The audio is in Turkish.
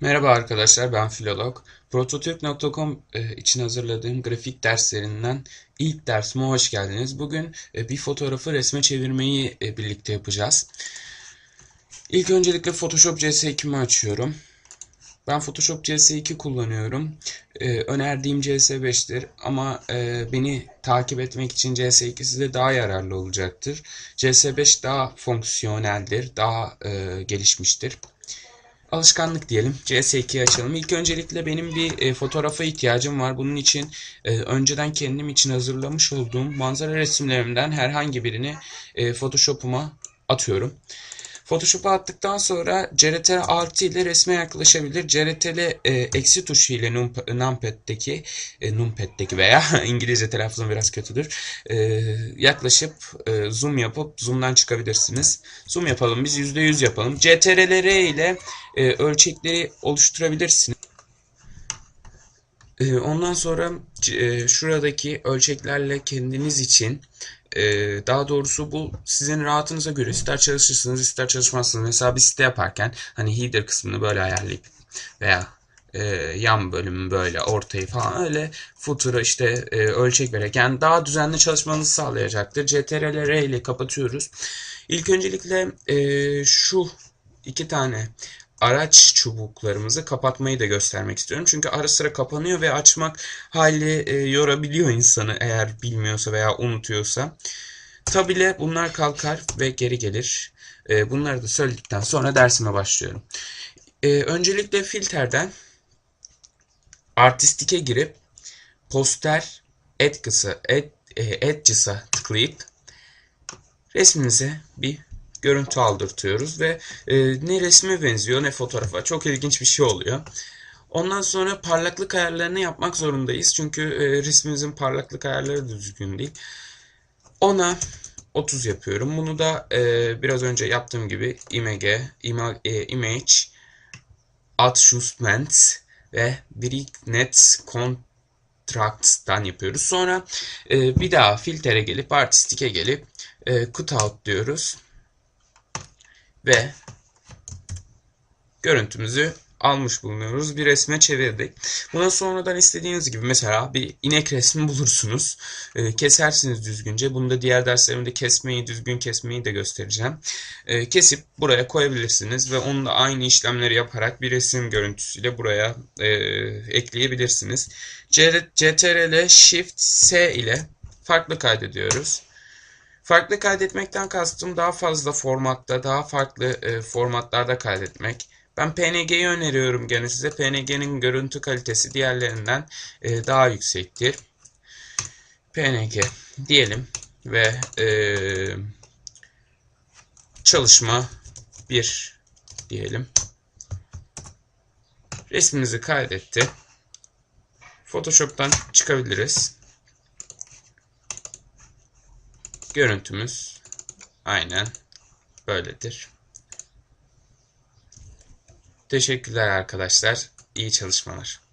Merhaba arkadaşlar ben Filolog. Prototürk.com e, için hazırladığım grafik derslerinden ilk dersime hoş geldiniz. Bugün e, bir fotoğrafı resme çevirmeyi e, birlikte yapacağız. İlk öncelikle Photoshop CS2'mi açıyorum. Ben Photoshop CS2 kullanıyorum. Önerdiğim CS5'tir ama beni takip etmek için CS2 size daha yararlı olacaktır. CS5 daha fonksiyoneldir, daha gelişmiştir alışkanlık diyelim. CS2'yi açalım. İlk öncelikle benim bir e, fotoğrafa ihtiyacım var. Bunun için e, önceden kendim için hazırlamış olduğum manzara resimlerimden herhangi birini e, Photoshop'uma atıyorum. Photoshop'a attıktan sonra CTRL artı ile resme yaklaşabilir. CTRL e, eksi tuşu ile numpad'deki e, numpad'deki veya İngilizce telaffuzum biraz kötüdür. E, yaklaşıp e, zoom yapıp zoom'dan çıkabilirsiniz. Zoom yapalım biz %100 yapalım. CTRL R ile e, ölçekleri oluşturabilirsiniz. E, ondan sonra e, şuradaki ölçeklerle kendiniz için ee, daha doğrusu bu sizin rahatınıza göre ister çalışırsınız ister çalışmazsınız. Mesela bir site yaparken hani header kısmını böyle ayarlayıp veya e, yan bölümü böyle ortayı falan öyle footer'a işte e, ölçek vererek yani daha düzenli çalışmanızı sağlayacaktır. CTRL R ile kapatıyoruz. İlk öncelikle e, şu iki tane araç çubuklarımızı kapatmayı da göstermek istiyorum. Çünkü ara sıra kapanıyor ve açmak hali e, yorabiliyor insanı eğer bilmiyorsa veya unutuyorsa. Tabi bunlar kalkar ve geri gelir. E, bunları da söyledikten sonra dersime başlıyorum. E, öncelikle filterden artistike girip poster edges'a ed, e, edges'a tıklayıp resmimize bir görüntü aldırtıyoruz ve e, ne resme benziyor ne fotoğrafa. Çok ilginç bir şey oluyor. Ondan sonra parlaklık ayarlarını yapmak zorundayız. Çünkü e, resmimizin parlaklık ayarları düzgün değil. Ona 30 yapıyorum. Bunu da e, biraz önce yaptığım gibi image, ima, e, image adjustment ve brightness contract'tan yapıyoruz. Sonra e, bir daha filtre gelip artistike gelip e, cut out diyoruz ve görüntümüzü almış bulunuyoruz. Bir resme çevirdik. Buna sonradan istediğiniz gibi mesela bir inek resmi bulursunuz. E, kesersiniz düzgünce. Bunu da diğer derslerimde kesmeyi, düzgün kesmeyi de göstereceğim. E, kesip buraya koyabilirsiniz ve onu da aynı işlemleri yaparak bir resim görüntüsüyle buraya e, ekleyebilirsiniz. CTRL Shift S ile farklı kaydediyoruz. Farklı kaydetmekten kastım daha fazla formatta, daha farklı e, formatlarda kaydetmek. Ben PNG'yi öneriyorum gene size. PNG'nin görüntü kalitesi diğerlerinden e, daha yüksektir. PNG diyelim ve e, çalışma 1 diyelim. Resmimizi kaydetti. Photoshop'tan çıkabiliriz. Görüntümüz aynen böyledir. Teşekkürler arkadaşlar. İyi çalışmalar.